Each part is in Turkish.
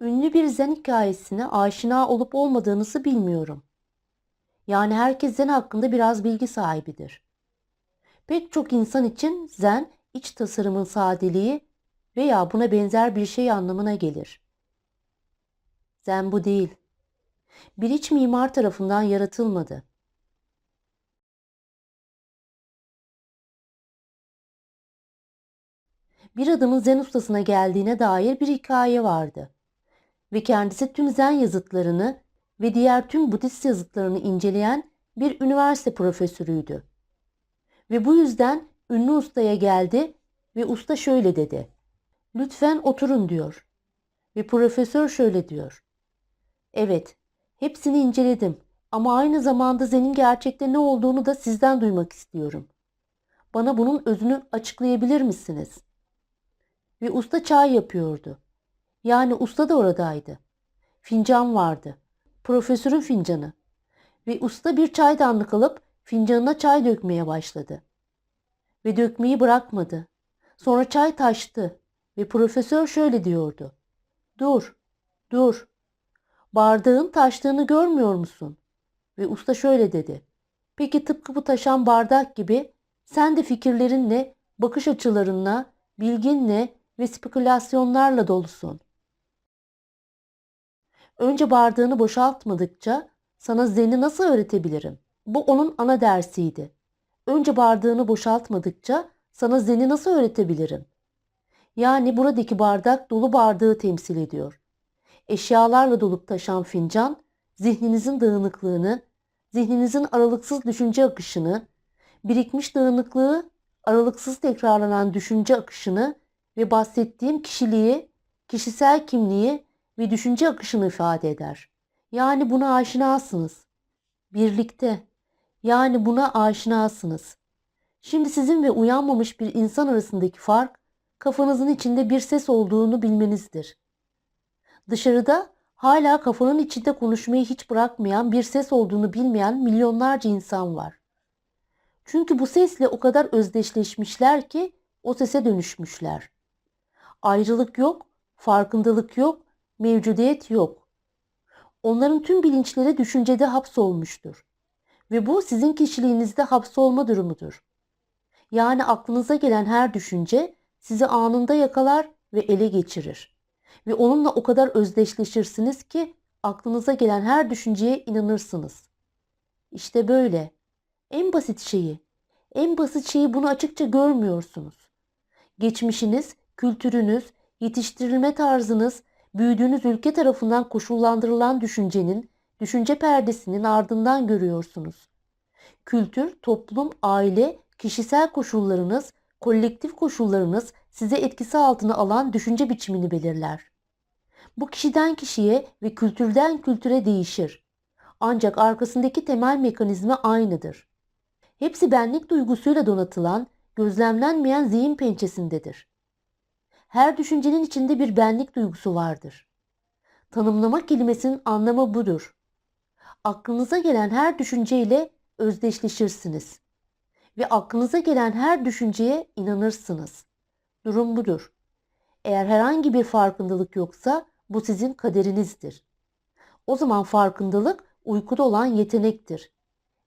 Ünlü bir zen hikayesine aşina olup olmadığınızı bilmiyorum. Yani herkes zen hakkında biraz bilgi sahibidir. Pek çok insan için zen iç tasarımın sadeliği veya buna benzer bir şey anlamına gelir. Zen bu değil. Bir iç mimar tarafından yaratılmadı. Bir adamın zen ustasına geldiğine dair bir hikaye vardı ve kendisi tüm Zen yazıtlarını ve diğer tüm Budist yazıtlarını inceleyen bir üniversite profesörüydü. Ve bu yüzden ünlü ustaya geldi ve usta şöyle dedi. Lütfen oturun diyor. Ve profesör şöyle diyor. Evet, hepsini inceledim ama aynı zamanda Zen'in gerçekte ne olduğunu da sizden duymak istiyorum. Bana bunun özünü açıklayabilir misiniz? Ve usta çay yapıyordu. Yani usta da oradaydı. Fincan vardı. Profesörün fincanı. Ve usta bir çaydanlık alıp fincanına çay dökmeye başladı. Ve dökmeyi bırakmadı. Sonra çay taştı ve profesör şöyle diyordu. Dur, dur. Bardağın taştığını görmüyor musun? Ve usta şöyle dedi. Peki tıpkı bu taşan bardak gibi sen de fikirlerinle, bakış açılarınla, bilginle ve spekülasyonlarla dolusun. Önce bardağını boşaltmadıkça sana zeni nasıl öğretebilirim? Bu onun ana dersiydi. Önce bardağını boşaltmadıkça sana zeni nasıl öğretebilirim? Yani buradaki bardak dolu bardağı temsil ediyor. Eşyalarla dolup taşan fincan, zihninizin dağınıklığını, zihninizin aralıksız düşünce akışını, birikmiş dağınıklığı, aralıksız tekrarlanan düşünce akışını ve bahsettiğim kişiliği, kişisel kimliği ve düşünce akışını ifade eder. Yani buna aşinasınız. Birlikte. Yani buna aşinasınız. Şimdi sizin ve uyanmamış bir insan arasındaki fark kafanızın içinde bir ses olduğunu bilmenizdir. Dışarıda hala kafanın içinde konuşmayı hiç bırakmayan bir ses olduğunu bilmeyen milyonlarca insan var. Çünkü bu sesle o kadar özdeşleşmişler ki o sese dönüşmüşler. Ayrılık yok, farkındalık yok, mevcudiyet yok. Onların tüm bilinçleri düşüncede hapsolmuştur. Ve bu sizin kişiliğinizde hapsolma durumudur. Yani aklınıza gelen her düşünce sizi anında yakalar ve ele geçirir. Ve onunla o kadar özdeşleşirsiniz ki aklınıza gelen her düşünceye inanırsınız. İşte böyle. En basit şeyi, en basit şeyi bunu açıkça görmüyorsunuz. Geçmişiniz, kültürünüz, yetiştirilme tarzınız, büyüdüğünüz ülke tarafından koşullandırılan düşüncenin, düşünce perdesinin ardından görüyorsunuz. Kültür, toplum, aile, kişisel koşullarınız, kolektif koşullarınız size etkisi altına alan düşünce biçimini belirler. Bu kişiden kişiye ve kültürden kültüre değişir. Ancak arkasındaki temel mekanizma aynıdır. Hepsi benlik duygusuyla donatılan, gözlemlenmeyen zihin pençesindedir. Her düşüncenin içinde bir benlik duygusu vardır. Tanımlama kelimesinin anlamı budur. Aklınıza gelen her düşünceyle özdeşleşirsiniz ve aklınıza gelen her düşünceye inanırsınız. Durum budur. Eğer herhangi bir farkındalık yoksa bu sizin kaderinizdir. O zaman farkındalık uykuda olan yetenektir.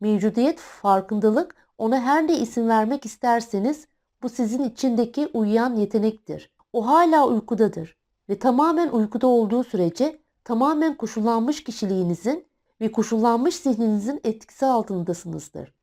Mevcudiyet farkındalık ona her ne isim vermek isterseniz bu sizin içindeki uyuyan yetenektir. O hala uykudadır ve tamamen uykuda olduğu sürece tamamen koşullanmış kişiliğinizin ve koşullanmış zihninizin etkisi altındasınızdır.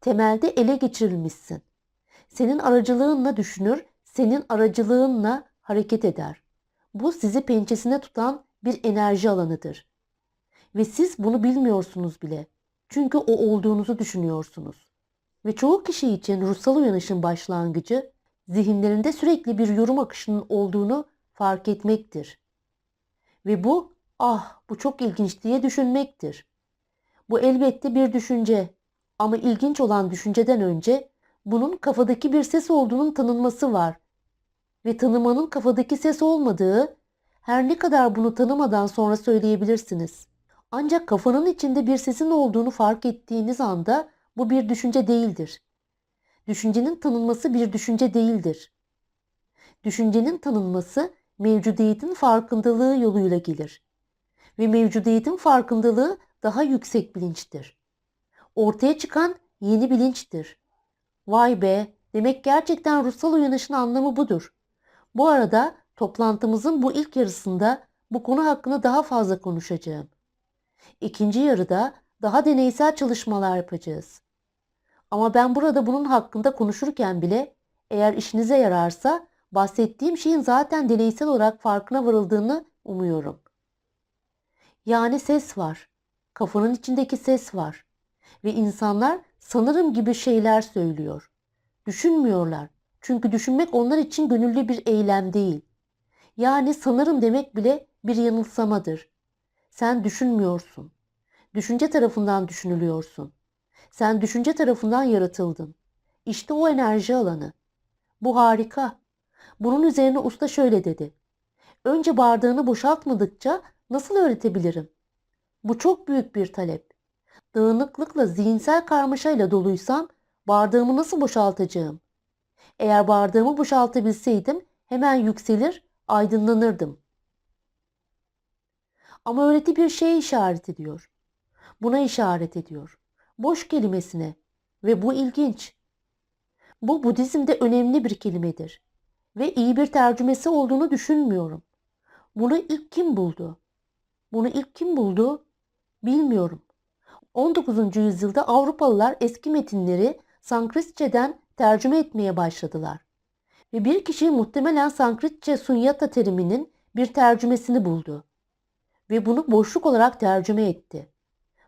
Temelde ele geçirilmişsin. Senin aracılığınla düşünür, senin aracılığınla hareket eder. Bu sizi pençesine tutan bir enerji alanıdır. Ve siz bunu bilmiyorsunuz bile. Çünkü o olduğunuzu düşünüyorsunuz. Ve çoğu kişi için ruhsal uyanışın başlangıcı zihinlerinde sürekli bir yorum akışının olduğunu fark etmektir. Ve bu ah bu çok ilginç diye düşünmektir. Bu elbette bir düşünce ama ilginç olan düşünceden önce bunun kafadaki bir ses olduğunun tanınması var. Ve tanımanın kafadaki ses olmadığı, Her ne kadar bunu tanımadan sonra söyleyebilirsiniz. Ancak kafanın içinde bir sesin olduğunu fark ettiğiniz anda bu bir düşünce değildir. Düşüncenin tanınması bir düşünce değildir. Düşüncenin tanınması mevcudiyetin farkındalığı yoluyla gelir. Ve mevcudiyetin farkındalığı daha yüksek bilinçtir. Ortaya çıkan yeni bilinçtir. Vay be, demek gerçekten ruhsal uyanışın anlamı budur. Bu arada toplantımızın bu ilk yarısında bu konu hakkında daha fazla konuşacağım. İkinci yarıda daha deneysel çalışmalar yapacağız. Ama ben burada bunun hakkında konuşurken bile eğer işinize yararsa bahsettiğim şeyin zaten deneysel olarak farkına varıldığını umuyorum. Yani ses var. Kafanın içindeki ses var. Ve insanlar sanırım gibi şeyler söylüyor. Düşünmüyorlar. Çünkü düşünmek onlar için gönüllü bir eylem değil. Yani sanırım demek bile bir yanılsamadır. Sen düşünmüyorsun. Düşünce tarafından düşünülüyorsun. Sen düşünce tarafından yaratıldın. İşte o enerji alanı. Bu harika. Bunun üzerine usta şöyle dedi. Önce bardağını boşaltmadıkça nasıl öğretebilirim? Bu çok büyük bir talep. Dağınıklıkla, zihinsel karmaşayla doluysam bardağımı nasıl boşaltacağım? Eğer bardağımı boşaltabilseydim hemen yükselir, aydınlanırdım. Ama öğreti bir şeye işaret ediyor. Buna işaret ediyor. Boş kelimesine ve bu ilginç. Bu Budizm'de önemli bir kelimedir ve iyi bir tercümesi olduğunu düşünmüyorum. Bunu ilk kim buldu? Bunu ilk kim buldu? Bilmiyorum. 19. yüzyılda Avrupalılar eski metinleri Sanskritçeden tercüme etmeye başladılar. Ve bir kişi muhtemelen Sanskritçe sunyata teriminin bir tercümesini buldu. Ve bunu boşluk olarak tercüme etti.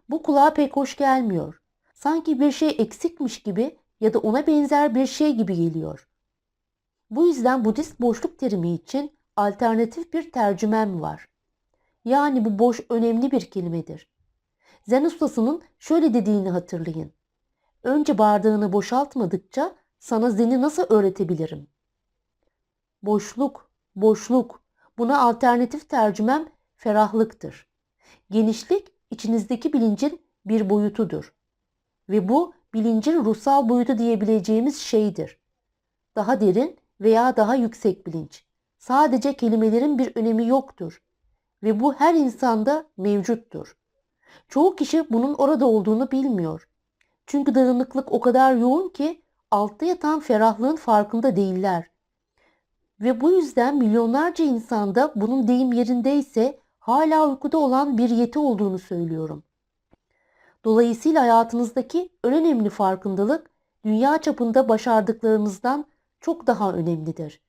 Bu kulağa pek hoş gelmiyor. Sanki bir şey eksikmiş gibi ya da ona benzer bir şey gibi geliyor. Bu yüzden Budist boşluk terimi için alternatif bir tercümem var. Yani bu boş önemli bir kelimedir. Zen ustasının şöyle dediğini hatırlayın. Önce bardağını boşaltmadıkça sana zeni nasıl öğretebilirim? Boşluk, boşluk. Buna alternatif tercümem ferahlıktır. Genişlik içinizdeki bilincin bir boyutudur. Ve bu bilincin ruhsal boyutu diyebileceğimiz şeydir. Daha derin veya daha yüksek bilinç. Sadece kelimelerin bir önemi yoktur. Ve bu her insanda mevcuttur. Çoğu kişi bunun orada olduğunu bilmiyor. Çünkü dağınıklık o kadar yoğun ki altta yatan ferahlığın farkında değiller. Ve bu yüzden milyonlarca insanda bunun deyim yerindeyse hala uykuda olan bir yeti olduğunu söylüyorum. Dolayısıyla hayatınızdaki en önemli farkındalık dünya çapında başardıklarınızdan çok daha önemlidir.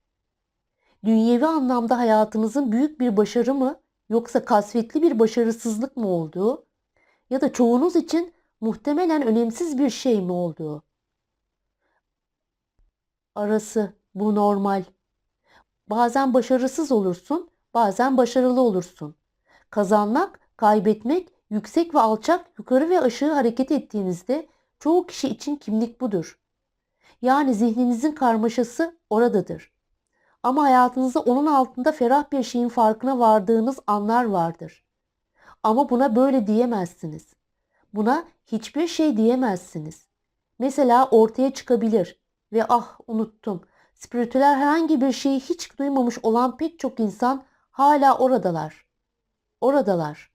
Dünyevi anlamda hayatınızın büyük bir başarı mı yoksa kasvetli bir başarısızlık mı olduğu ya da çoğunuz için muhtemelen önemsiz bir şey mi olduğu. Arası bu normal. Bazen başarısız olursun, bazen başarılı olursun. Kazanmak, kaybetmek, yüksek ve alçak, yukarı ve aşağı hareket ettiğinizde çoğu kişi için kimlik budur. Yani zihninizin karmaşası oradadır. Ama hayatınızda onun altında ferah bir şeyin farkına vardığınız anlar vardır. Ama buna böyle diyemezsiniz. Buna hiçbir şey diyemezsiniz. Mesela ortaya çıkabilir ve ah unuttum. Spiritüel herhangi bir şeyi hiç duymamış olan pek çok insan hala oradalar. Oradalar.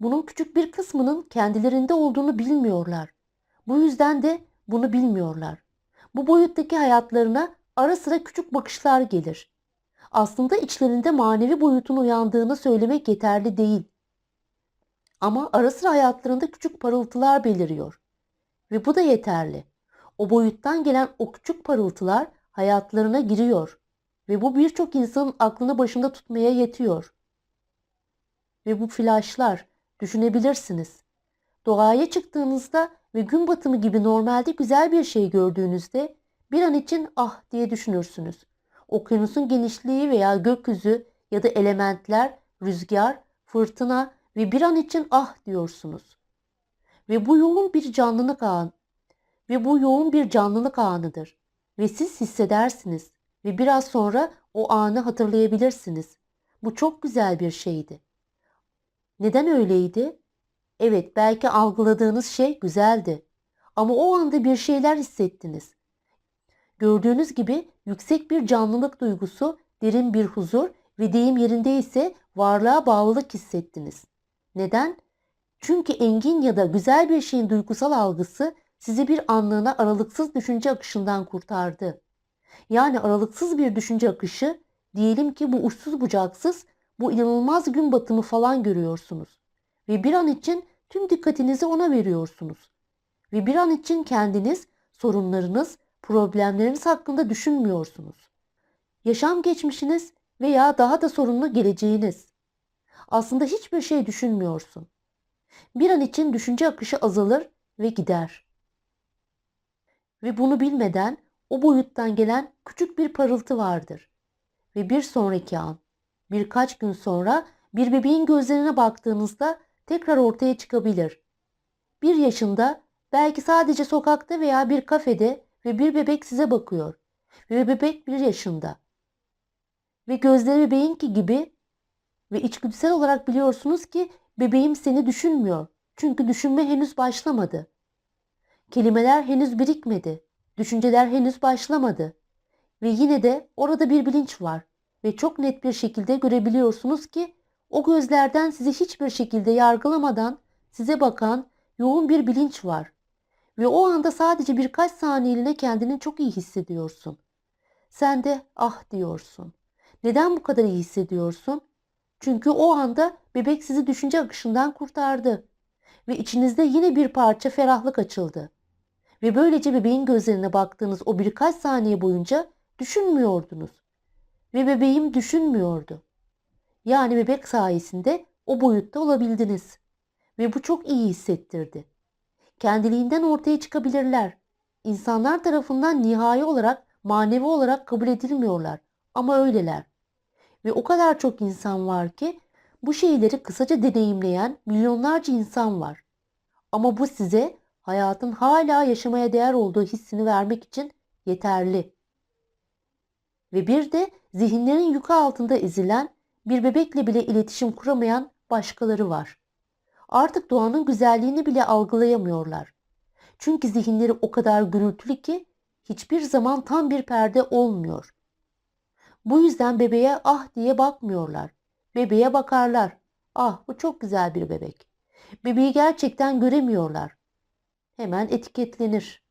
Bunun küçük bir kısmının kendilerinde olduğunu bilmiyorlar. Bu yüzden de bunu bilmiyorlar. Bu boyuttaki hayatlarına ara sıra küçük bakışlar gelir. Aslında içlerinde manevi boyutun uyandığını söylemek yeterli değil. Ama ara sıra hayatlarında küçük parıltılar beliriyor. Ve bu da yeterli. O boyuttan gelen o küçük parıltılar hayatlarına giriyor. Ve bu birçok insanın aklını başında tutmaya yetiyor. Ve bu flaşlar düşünebilirsiniz. Doğaya çıktığınızda ve gün batımı gibi normalde güzel bir şey gördüğünüzde bir an için ah diye düşünürsünüz. Okyanusun genişliği veya gökyüzü ya da elementler, rüzgar, fırtına ve bir an için ah diyorsunuz. Ve bu yoğun bir canlılık anı ve bu yoğun bir canlılık anıdır ve siz hissedersiniz ve biraz sonra o anı hatırlayabilirsiniz. Bu çok güzel bir şeydi. Neden öyleydi? Evet, belki algıladığınız şey güzeldi. Ama o anda bir şeyler hissettiniz. Gördüğünüz gibi yüksek bir canlılık duygusu, derin bir huzur ve deyim yerinde ise varlığa bağlılık hissettiniz. Neden? Çünkü engin ya da güzel bir şeyin duygusal algısı sizi bir anlığına aralıksız düşünce akışından kurtardı. Yani aralıksız bir düşünce akışı, diyelim ki bu uçsuz bucaksız, bu inanılmaz gün batımı falan görüyorsunuz. Ve bir an için tüm dikkatinizi ona veriyorsunuz. Ve bir an için kendiniz, sorunlarınız, problemleriniz hakkında düşünmüyorsunuz. Yaşam geçmişiniz veya daha da sorunlu geleceğiniz. Aslında hiçbir şey düşünmüyorsun. Bir an için düşünce akışı azalır ve gider. Ve bunu bilmeden o boyuttan gelen küçük bir parıltı vardır. Ve bir sonraki an, birkaç gün sonra bir bebeğin gözlerine baktığınızda tekrar ortaya çıkabilir. Bir yaşında, belki sadece sokakta veya bir kafede ve bir bebek size bakıyor. Ve bebek bir yaşında. Ve gözleri bebeğinki gibi ve içgüdüsel olarak biliyorsunuz ki bebeğim seni düşünmüyor. Çünkü düşünme henüz başlamadı. Kelimeler henüz birikmedi. Düşünceler henüz başlamadı. Ve yine de orada bir bilinç var ve çok net bir şekilde görebiliyorsunuz ki o gözlerden sizi hiçbir şekilde yargılamadan size bakan yoğun bir bilinç var. Ve o anda sadece birkaç saniyeliğine kendini çok iyi hissediyorsun. Sen de ah diyorsun. Neden bu kadar iyi hissediyorsun? Çünkü o anda bebek sizi düşünce akışından kurtardı. Ve içinizde yine bir parça ferahlık açıldı. Ve böylece bebeğin gözlerine baktığınız o birkaç saniye boyunca düşünmüyordunuz. Ve bebeğim düşünmüyordu. Yani bebek sayesinde o boyutta olabildiniz. Ve bu çok iyi hissettirdi. Kendiliğinden ortaya çıkabilirler. İnsanlar tarafından nihai olarak, manevi olarak kabul edilmiyorlar. Ama öyleler. Ve o kadar çok insan var ki bu şeyleri kısaca deneyimleyen milyonlarca insan var. Ama bu size hayatın hala yaşamaya değer olduğu hissini vermek için yeterli. Ve bir de zihinlerin yükü altında ezilen, bir bebekle bile iletişim kuramayan başkaları var. Artık doğanın güzelliğini bile algılayamıyorlar. Çünkü zihinleri o kadar gürültülü ki hiçbir zaman tam bir perde olmuyor. Bu yüzden bebeğe ah diye bakmıyorlar. Bebeğe bakarlar. Ah bu çok güzel bir bebek. Bebeği gerçekten göremiyorlar. Hemen etiketlenir.